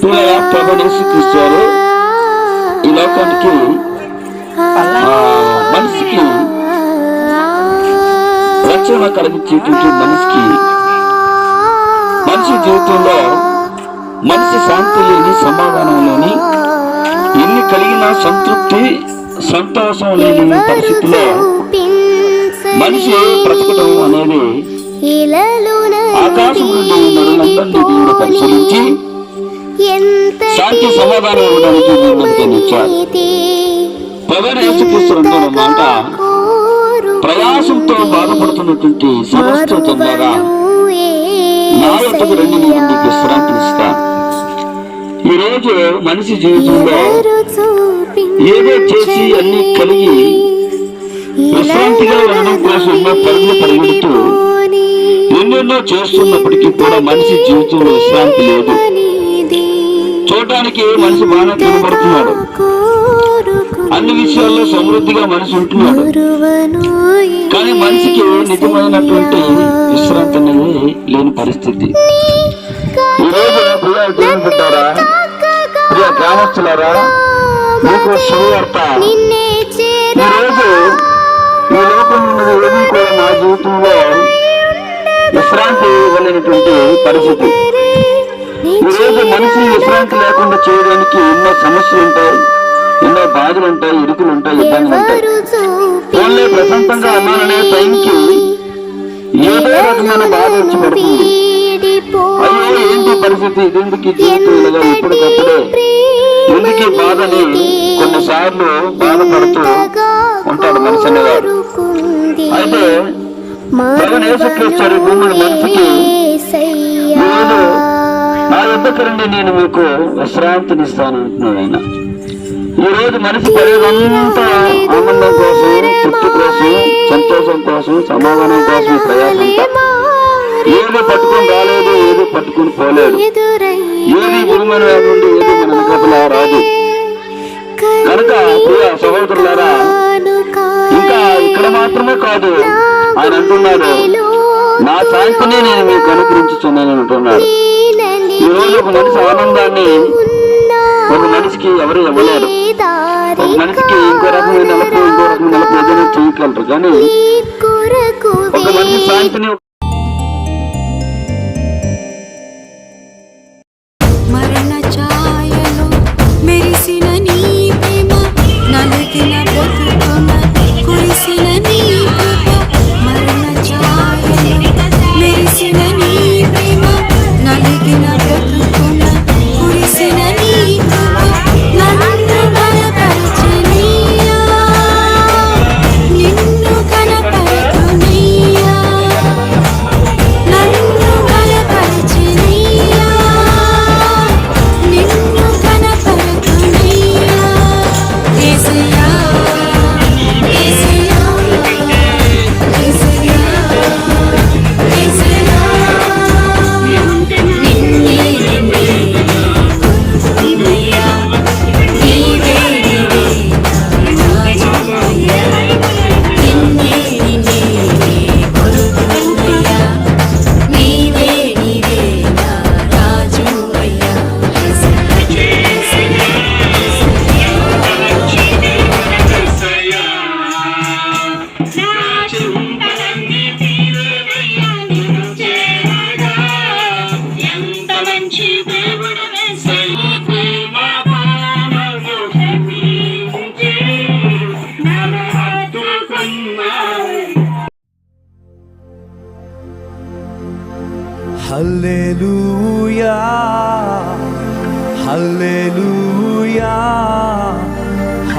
పిల్లల ప్రభనేసి క్రీస్తు ఈ లోకానికి మనిషికి రక్షణ కలిగించేటువంటి మనిషికి మనిషి జీవితంలో మనిషి శాంతి లేని సమాధానం లేని ఎన్ని కలిగిన సంతృప్తి సంతోషం లేని పరిస్థితిలో మనిషి బ్రతకడం అనేది ఆకాశం నుండి నరులందరినీ దేవుడు పరిశీలించి శాంతి సమాధానం ఇవ్వడానికి దేవుడు మనకి ఇచ్చాడు ప్రధాన యేసుక్రీస్తు మాట ప్రయాసంతో బాధపడుతున్నటువంటి సమస్త నా యొక్కకు రండి నేను మీకు విశ్రాంతినిస్తాను ఈ రోజు మనిషి జీవితంలో ఏదో చేసి అన్ని కలిగి విశ్రాంతిగా ఉండడం కోసం పరుగులు పరిగెడుతూ ఎన్నెన్నో చేస్తున్నప్పటికీ కూడా మనిషి జీవితంలో విశ్రాంతి లేదు. చూడటానికి మనిషి బాగా కనబడుతున్నాడు? అన్ని విషయాల్లో సమృద్ధిగా మనిషి ఉంటున్నాడు. కానీ మనిషికి నిజమైనటువంటి విశ్రాంతి అనేది లేని పరిస్థితి. ఈరోజు ప్రియా దేవుని గ్రామస్తులారా? మీకు శుభవార్త ఈ రోజు ఈ లోకం ఉన్నది ఏది కూడా నా జీవితంలో విశ్రాంతి ఇవ్వలేనటువంటి పరిస్థితి. ఈ రోజు మనిషి విశ్రాంతి లేకుండా చేయడానికి ఎన్నో సమస్యలు ఉంటాయి ఎన్నో బాధలు ఉంటాయి ఇరుకులు ఉంటాయి ఇబ్బందులు ఉంటాయి. ఓన్లీ ప్రశాంతంగా ఉన్నాననే టైంకి ఏదో రకమైన బాధ వచ్చి పడుతుంది. పరిస్థితి ఇదెందుకు ఇలాగా ఇప్పటికప్పుడే ఎందుకు బాధని కొన్నిసార్లు బాధపడుతూ ఉంటాడు మనిషి అనేవాడు. అయితే భూమిని మనిషికి ఈరోజు నా యొద్దకు రండి నేను మీకు విశ్రాంతినిస్తాను అంటున్నాడు ఆయన. ఈ రోజు మనిషి పడేదంతా ఆనందం కోసం తృప్తి కోసం సంతోషం కోసం సమాధానం కోసం ప్రయాసం ఏది పట్టుకొని రాలేదు. పోలేడు ఏది భూమిని నుండి ఏది మన రాదు. కనుక ప్రియ సహోదరులారా ఇంకా ఇక్కడ మాత్రమే కాదు ఆయన అంటున్నాడు నా శాంతిని నేను మీకు అనుగ్రహించుచున్నాను అంటున్నాడు. ఈ రోజు ఒక మనిషి ఆనందాన్ని ఒక మనిషికి ఎవరు ఇవ్వలేరు. ఒక మనిషికి ఇంకో రకమైన నెలకు ఇంకో రకమైన నెలకు ఏదైనా చేయగలరు. కానీ ఒక మనిషి శాంతిని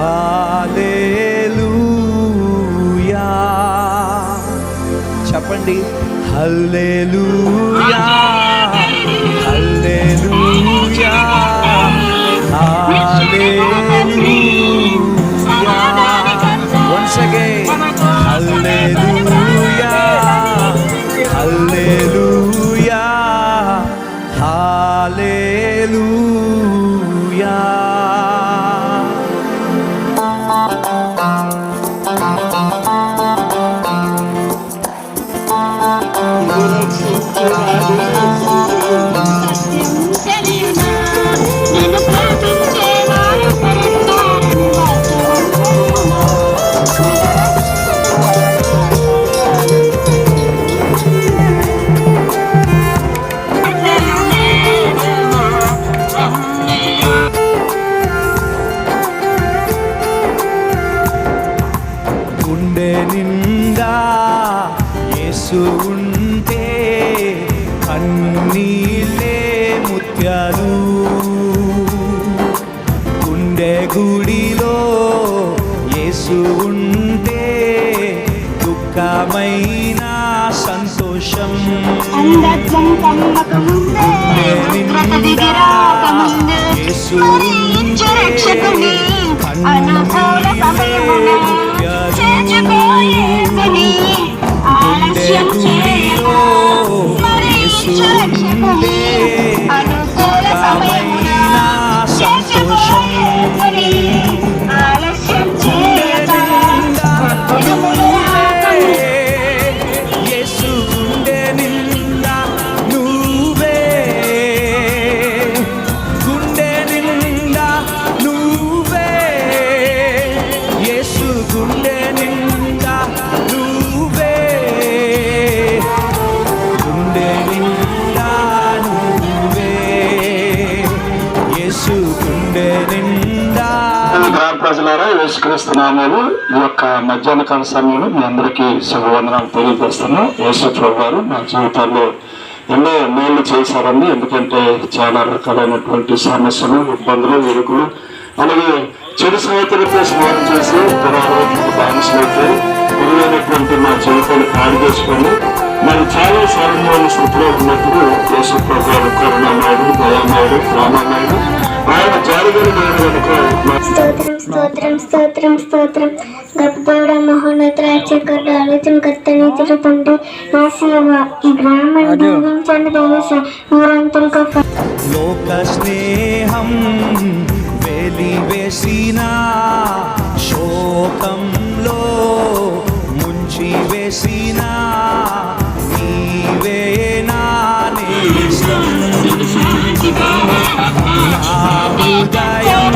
హల్లెలూయా. చెప్పండి. హల్లెలూయా. హల్లెలూయా. హల్లెలూయా. I'm not proud of Anatole, pamemuna ప్రజలారా యేసుక్రీస్తు నామాలు ఈ యొక్క మధ్యాహ్న కాల సమయంలో మీ అందరికీ శుభవందనాలు తెలియజేస్తున్నాం యేసు ప్రభు గారు నా జీవితాల్లో ఎన్నో మేలు చేశారండి. ఎందుకంటే చాలా రకాలైనటువంటి సమస్యలు ఇబ్బందులు ఇరుకులు అలాగే చెడు స్నేహితులతో స్నేహం చేసి దురాలోచనకు బానిసలైతే గురువైనటువంటి నా జీవితాన్ని పాడు చేసుకొని మరి చాలా సరైన స్థితిలో ఉన్నప్పుడు యేసు ప్రభు గారు కరుణామయుడు దయామయుడు రామామయుడు ఆయన మా స్తోత్రం స్తోత్రం స్తోత్రం స్తోత్రం. గొప్పదోడ మహోన్నత రాజకర్త ఆలోచన కర్తని తిరుపండి ఆశీర్వ ఈ గ్రామాన్ని దీవించండి దేవస ఊరంతులుగా లోక స్నేహం వెలివేసిన శోకంలో ముంచి వేసిన నీవే నా నేస్తం. నా హృదయం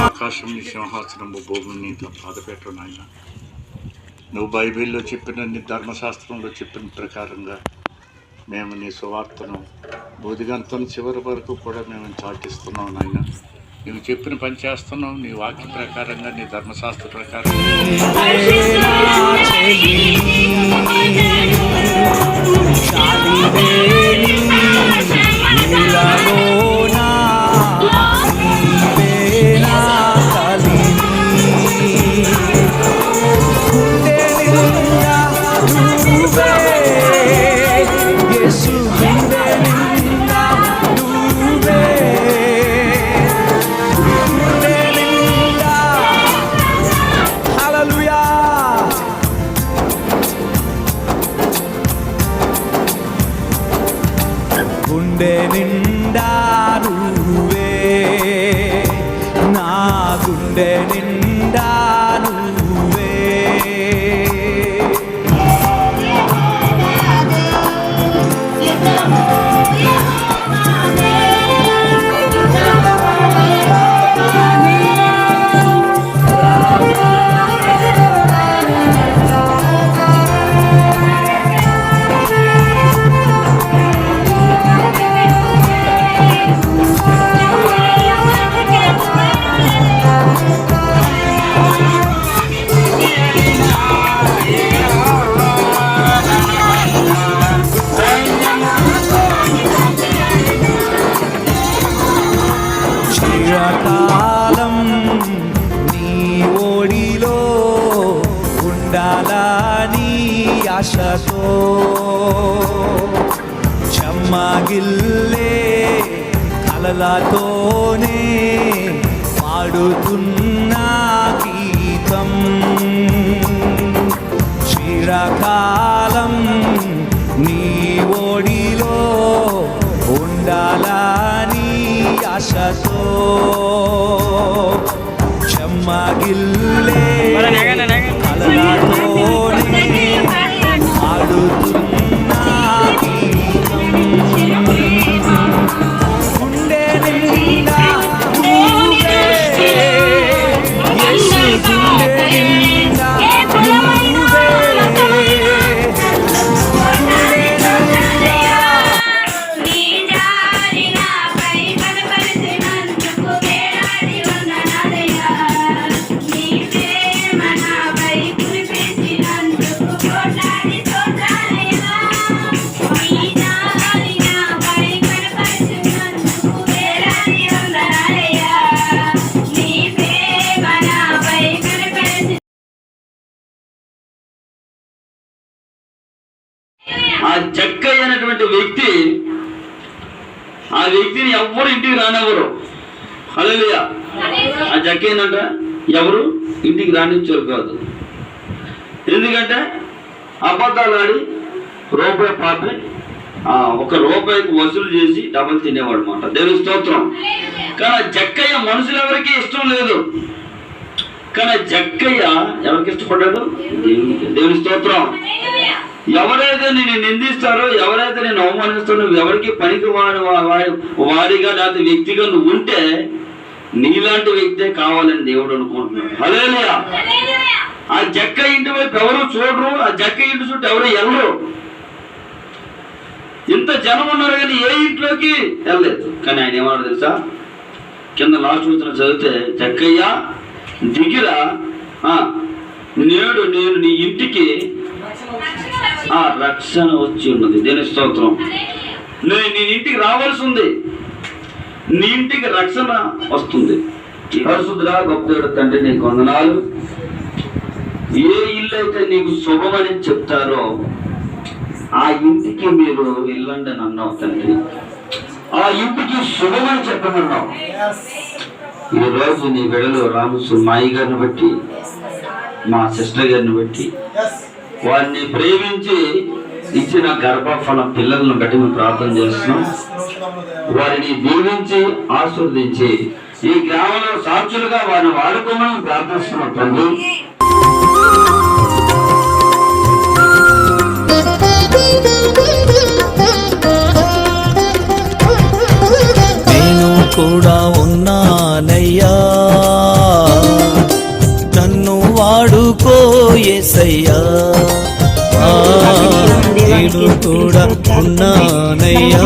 ఆకాశం నీ సింహాసనము భూమిని నీ బాధపెట్టు నాయన నువ్వు బైబిల్లో చెప్పిన నీ ధర్మశాస్త్రంలో చెప్పిన ప్రకారంగా మేము నీ సువార్తను బోధిగంతం చివరి వరకు కూడా మేము చాటిస్తున్నాం నాయన నువ్వు చెప్పిన పని చేస్తున్నావు నీ వాక్య ప్రకారంగా నీ ధర్మశాస్త్ర ప్రకారం ఆశతో వ్యక్తి ఆ వ్యక్తిని ఎవ్వరు ఇంటికి రానివ్వరు. హల్లెలూయా. ఆ జక్క ఏంటంట ఎవరు? ఇంటికి రానిచ్చారు కాదు. ఎందుకంటే అబద్ధాలు ఆడి రూపాయి పాపి ఆ, ఒక రూపాయికి వసూలు చేసి డబ్బులు తినేవాడు అనమాట దేవుని స్తోత్రం. కానీ ఆ జక్కయ్య మనుషులు ఎవరికి ఇష్టం లేదు. కానీ జక్కయ్య ఎవరికి ఇష్టపడ్డాడు? దేవునికి. దేవుని స్తోత్రం. ఎవరైతే నేను నిందిస్తారో ఎవరైతే నేను అవమానిస్తారో ఎవరికి పనికి వాడి వారిగా లేకపోతే వ్యక్తిగా నువ్వు ఉంటే నీలాంటి వ్యక్తే కావాలని దేవుడు అనుకుంటున్నాడు. హల్లెలూయా. ఆ జక్క ఇంటి వైపు ఎవరు చూడరు ఆ జక్క ఇంటి చుట్టూ ఎవరు వెళ్ళరు ఇంత జనం ఉన్నారు కానీ ఏ ఇంట్లోకి వెళ్ళలేదు. కానీ ఆయన ఏమన్నారు తెలుసా? కింద లాస్ట్ వచ్చిన చదివితే జక్కయ్య దిగిరా నేడు నేను నీ ఇంటికి ఆ రక్షణ వచ్చి ఉన్నది. దేని స్తోత్రం. నేను నీ ఇంటికి రావాల్సి ఉంది నీ ఇంటికి రక్షణ వస్తుంది. పరిశుద్ధుడా గొప్పదేవుడు తండ్రి నీకు వందనాలు. ఏ ఇల్లు అయితే నీకు శుభమని చెప్తారో ఆ ఇంటికి మీరు వెళ్ళండి అని అన్నావు తండ్రి. ఆ ఇంటికి శుభమని చెప్పమన్నావు. ఈ రోజు నీ వెడలు రామసు మాయి గారిని బట్టి మా సిస్టర్ గారిని బట్టి వారిని ప్రేమించి ఇచ్చిన గర్భఫలం పిల్లలను బట్టి మేము ప్రార్థన చేస్తున్నాం. వారిని దీవించి ఆశీర్వదించి ఈ గ్రామంలో సాక్షులుగా వారిని వాడుకోమని ప్రార్థిస్తున్నాం తండ్రి కూడా ఉన్నానయ్యా. నన్ను వాడుకో యేసయ్యా ఆ, నేను కూడా ఉన్నానయ్యా.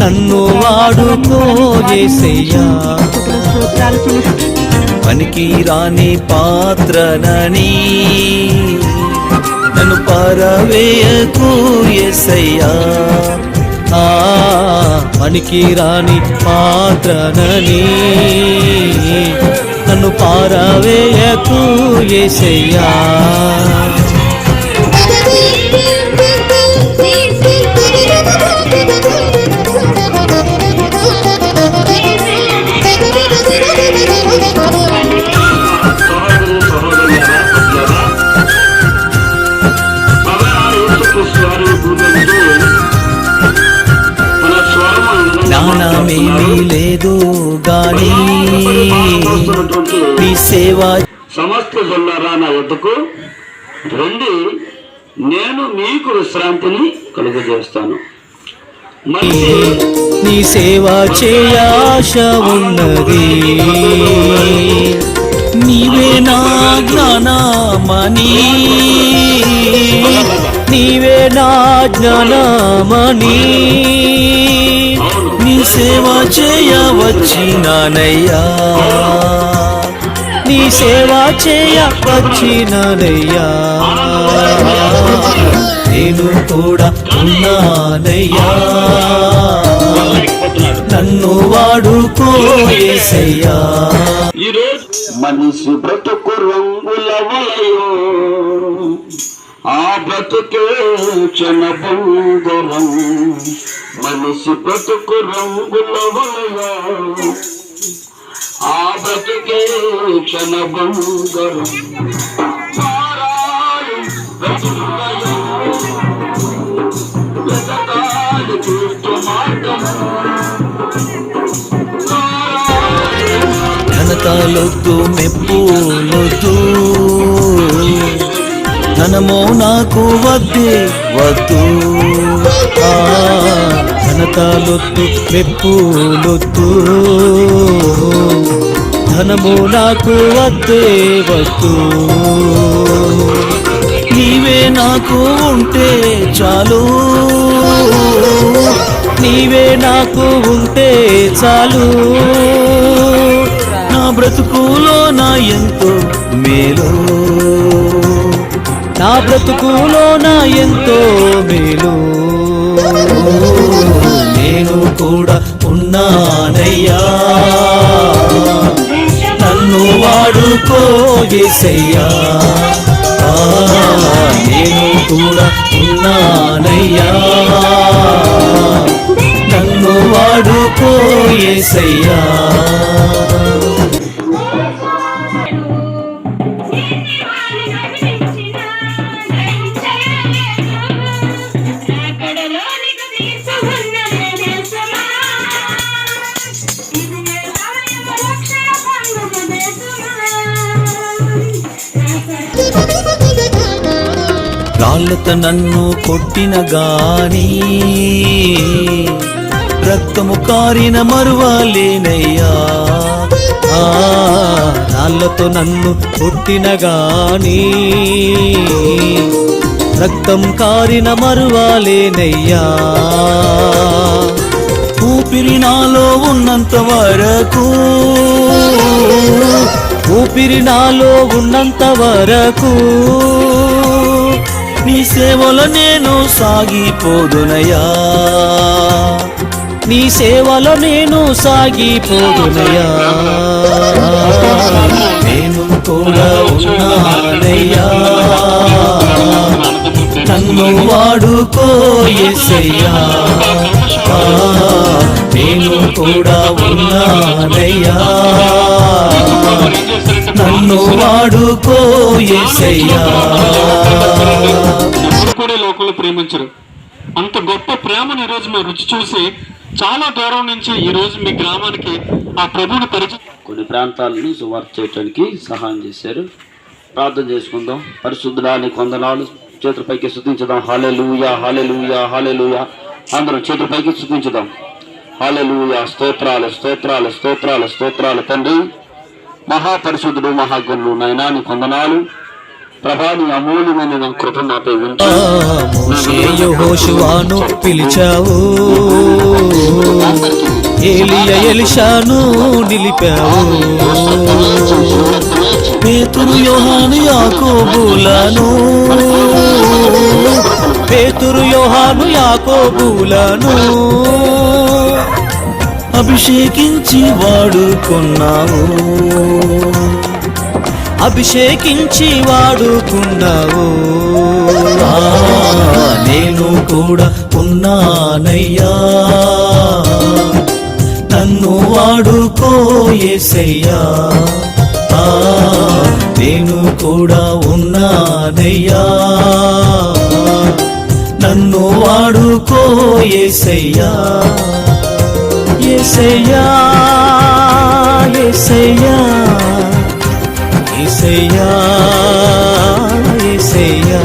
నన్ను వాడుకో యేసయ్యా పనికి రాని పాత్రనని నన్ను పరవేయకు ఎసయ్యా ఆ పనికి రాని పాత్రనని నన్ను పారవేయకు ఏసయ్యా. లేదు సమస్త జొల్లారా నా వద్దకు రండి నేను మీకు విశ్రాంతిని కలుగజేస్తాను. నీ సేవ చేయాశ ఉన్నది. నీవే నా జ్ఞానమణి నీవే నా జ్ఞానమణి సేవ చేయవచ్చినానయ్యా. నీ సేవ చేయవచ్చినానయ్యా. నేను కూడా ఉన్నానయ్యా. నన్ను వాడుకోసయ్యా మనిషి బ్రతుకు రంగుల వలయో ఆ బ్రతుకే క్షణ క్షణభంగురం మనిషి బ్రతుకు రంగుల ఆ బ్రతుకే క్షణభంగురం మారాలి బ్రతుకులయో, మెప్పులొద్దు. ధనమో నాకు వద్దే వద్దు. ఆ, మెప్పులొత్తు ధనమో నాకు వద్దే వద్దు. నీవే నాకు ఉంటే చాలు. నీవే నాకు ఉంటే చాలు. నా బ్రతుకులో నా ఎంతో మేలు. నా బ్రతుకులో నా ఎంతో మేలు. నేను కూడా ఉన్నానయ్యా. నన్ను వాడుకో నేను కూడా ఉన్నానయ్యా. నన్ను వాడుకో నన్ను కొట్టిన గాని రక్తము కారిన మరువాలేనయ్యా. ఆ, రాళ్ళతో నన్ను కొట్టిన గాని రక్తం కారిన మరువాలేనయ్యా. ఊపిరి నాలో ఉన్నంత వరకు ఊపిరి నాలో ఉన్నంత వరకు నీ సేవలో నేను సాగిపోదునయా నీ సేవలో నేను సాగిపోదునయ్యా. నేను కూడా ఉన్నానయ్యా. నన్ను వాడుకోయేసయ్యా నేను కూడా ఉన్నానయ్యా. నన్ను వాడుకోయేసయ్యా కూడా ఈ లోకంలో ప్రేమించరు. అంత గొప్ప ప్రేమను ఈరోజు మా రుచి చూసి చాలా దూరం నుంచి ఈ రోజు మీ గ్రామానికి ఆ ప్రభుని పరిచయం కొన్ని ప్రాంతాలను సువార్త చేయడానికి సహాయం చేశారు. ప్రార్థన చేసుకుందాం. పరిశుద్ధుడాన్ని కొందనాలు చేతుల పైకి స్థుతించుదాం హాలెలూయా హాలెలూయా హాలెలూయా అందరం చేతుల పైకి స్థుతించుదాం హాలెలూయా స్తోత్రాలు స్తోత్రాలు స్తోత్రాలు స్తోత్రాలు తండ్రి. మహాపరిశుద్ధుడు మహాగణుడు నైనా నీ కొందనాలు ప్రభాని అమూల్యమైన నా కృప నాపై పిలిచావు. ఏలియ ఎలిషాను నిలిపావు. పేతురు యోహాను యాకోబులను. పేతురు యోహాను యాకోబులను. అభిషేకించి వాడుకున్నావు. అభిషేకించి వాడుకున్నావు ఆ, నేను కూడా ఉన్నానయ్యా. నన్ను వాడుకోయేసయ్యా నేను కూడా ఉన్నానయ్యా. నన్ను వాడుకో యేసయ్యా యేసయ్యా ఇసయ్యా ఇసయ్యా